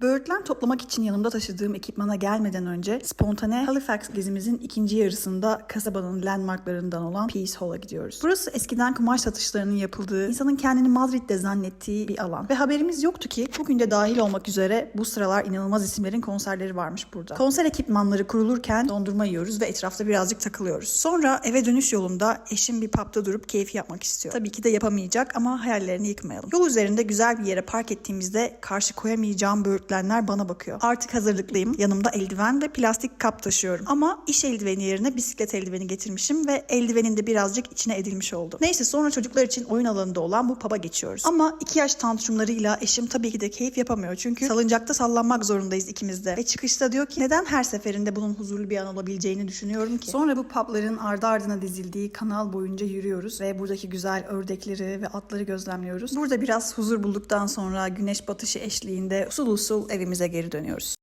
Böyle Böğürtlen toplamak için yanımda taşıdığım ekipmana gelmeden önce spontane Halifax gezimizin ikinci yarısında kasabanın landmarklarından olan Peace Hall'a gidiyoruz. Burası eskiden kumaş satışlarının yapıldığı, insanın kendini Madrid'de zannettiği bir alan. Ve haberimiz yoktu ki bugün de dahil olmak üzere bu sıralar inanılmaz isimlerin konserleri varmış burada. Konser ekipmanları kurulurken dondurma yiyoruz ve etrafta birazcık takılıyoruz. Sonra eve dönüş yolunda eşim bir pub'da durup keyif yapmak istiyor. Tabii ki de yapamayacak ama hayallerini yıkmayalım. Yol üzerinde güzel bir yere park ettiğimizde karşı koyamayacağım böğürtlenler bana bakıyor. Artık hazırlıklıyım. Yanımda eldiven ve plastik kap taşıyorum. Ama iş eldiveni yerine bisiklet eldiveni getirmişim ve eldivenin de birazcık içine edilmiş oldu. Neyse sonra çocuklar için oyun alanında olan bu pub'a geçiyoruz. Ama iki yaş tantrumlarıyla eşim tabii ki de keyif yapamıyor. Çünkü salıncakta sallanmak zorundayız ikimiz de. Ve çıkışta diyor ki neden her seferinde bunun huzurlu bir an olabileceğini düşünüyorum ki. Sonra bu pubların ardı ardına dizildiği kanal boyunca yürüyoruz ve buradaki güzel ördekleri ve atları gözlemliyoruz. Burada biraz huzur bulduktan sonra güneş batışı eşliğinde usul usul evimize geri dönüyoruz.